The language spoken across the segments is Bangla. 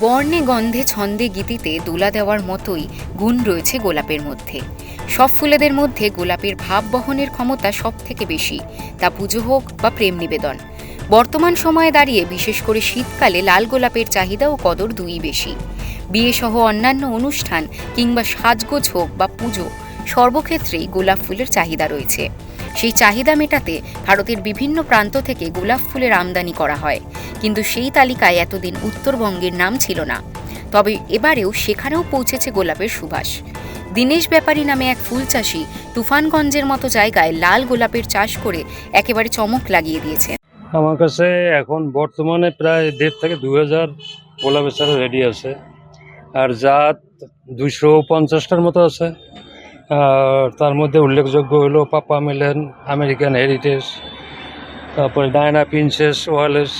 বর্ণে গন্ধে ছন্দে গীতিতে দোলা দেওয়ার মতোই গুণ রয়েছে গোলাপের মধ্যে। সব ফুলেদের মধ্যে গোলাপের ভাব বহনের ক্ষমতা সব থেকে বেশি, তা পুজো হোক বা প্রেম নিবেদন। বর্তমান সময়ে দাঁড়িয়ে বিশেষ করে শীতকালে লাল গোলাপের চাহিদা ও কদর দুই বেশি। বিয়ে সহ অন্যান্য অনুষ্ঠান কিংবা সাজগোজ হোক বা পুজো, সর্বক্ষেত্রেই গোলাপ ফুলের চাহিদা রয়েছে। সেই চাহিদা মেটাতে ভারতের বিভিন্ন প্রান্ত থেকে গোলাপ ফুলের আমদানি করা হয়। কিন্তু সেই তালিকায় এতদিন উত্তরবঙ্গের নাম ছিল না। তবে এবারেও সেখানেও পৌঁছেছে গোলাপের সুবাস। দীনেশ ব্যাপারী নামে এক ফুল চাষি তুফানগঞ্জের মতো জায়গায় লাল গোলাপের চাষ করে একেবারে চমক লাগিয়ে দিয়েছে। আমার কাছে এখন বর্তমানে প্রায় দেড় থেকে দু হাজার গোলাপের চারা রেডি আছে। আর জাত দুশো পঞ্চাশটার মতো আছে। তার মধ্যে উল্লেখযোগ্য হলো পাপা মেলেন আমেরিকান হেরিটেজ তারপরে ডায়না প্রিন্সেস ওয়ালেস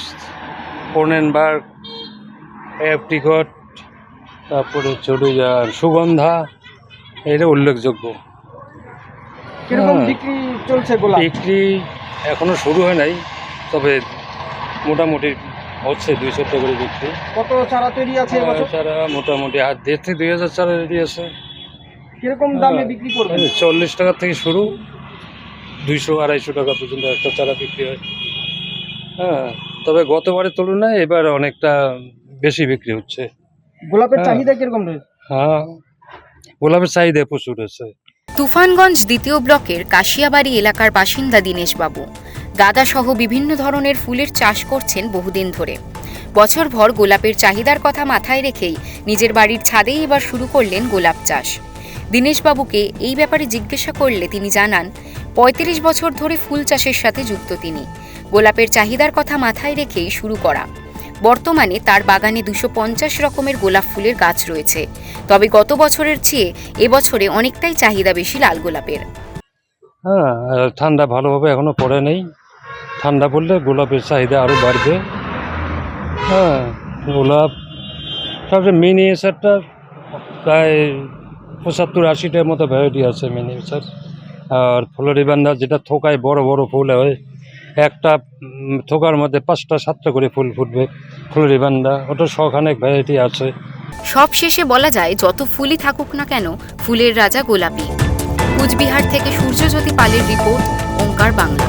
কোনেনবার্গ অ্যাপটিকট তারপরে ছোট আর সুগন্ধা এটা উল্লেখযোগ্য। হ্যাঁ। বিক্রি চলছে বিক্রি এখনও শুরু হয় নাই তবে মোটামুটি হচ্ছে দুইশো টাকা করে বিক্রি। কত চারা তৈরি আছে চারা মোটামুটি আর দেড় থেকে দুই হাজার চারা রেডি আছে। কীরকম দামে হ্যাঁ। বিক্রি করবেন? চল্লিশ টাকা থেকে শুরু দুইশো আড়াইশো টাকা পর্যন্ত একটা চারা বিক্রি হয়। হ্যাঁ তবে গতবারের তুলনায় এবার অনেকটা বেশি বিক্রি হচ্ছে। গোলাপের হ্যাঁ। চাহিদা কীরকম রয়েছে? হ্যাঁ গোলাপের চাহিদা প্রচুর আছে। তুফানগঞ্জ দ্বিতীয় ব্লকের কাশিয়াবাড়ি এলাকার বাসিন্দা দীনেশবাবু। গাঁদাসহ বিভিন্ন ধরনের ফুলের চাষ করছেন বহুদিন ধরে। বছরভর গোলাপের চাহিদার কথা মাথায় রেখেই নিজের বাড়ির ছাদেই এবার শুরু করলেন গোলাপ চাষ। দীনেশবাবুকে এই ব্যাপারে জিজ্ঞাসা করলে তিনি জানান, পঁয়ত্রিশ বছর ধরে ফুল চাষের সাথে যুক্ত তিনি। গোলাপের চাহিদার কথা মাথায় রেখেই শুরু করা। বর্তমানে তার বাগানে দুশো পঞ্চাশ রকমের গোলাপ ফুলের গাছ রয়েছে। তবে গত বছরের চেয়ে এবছরে অনেকটাই চাহিদা বেশি লাল গোলাপের। হ্যাঁ ঠান্ডা ভালোভাবে এখনও পড়ে নেই। ঠান্ডা পড়লে গোলাপের চাহিদা আরও বাড়বে। হ্যাঁ গোলাপ সবচেয়ে মিনি এসারটা প্রায় পঁচাত্তর আশিটার মতো ভ্যারাইটি আছে মিনি এসার আর ফুলের ফ্লোরিবান্ধা যেটা থোকায় বড় বড় ফুল হয়, একটা থোকার মধ্যে পাঁচটা, সাতটা করে ফুল ফুটবে ফ্লোরিবান্ধা ওটা শখানেক ভ্যারাইটি আছে। সব শেষে বলা যায়, যত ফুলই থাকুক না কেন, ফুলের রাজা গোলাপি। কুচবিহার থেকে সূর্যজ্যোতি পালের রিপোর্ট, ওঙ্কার বাংলা।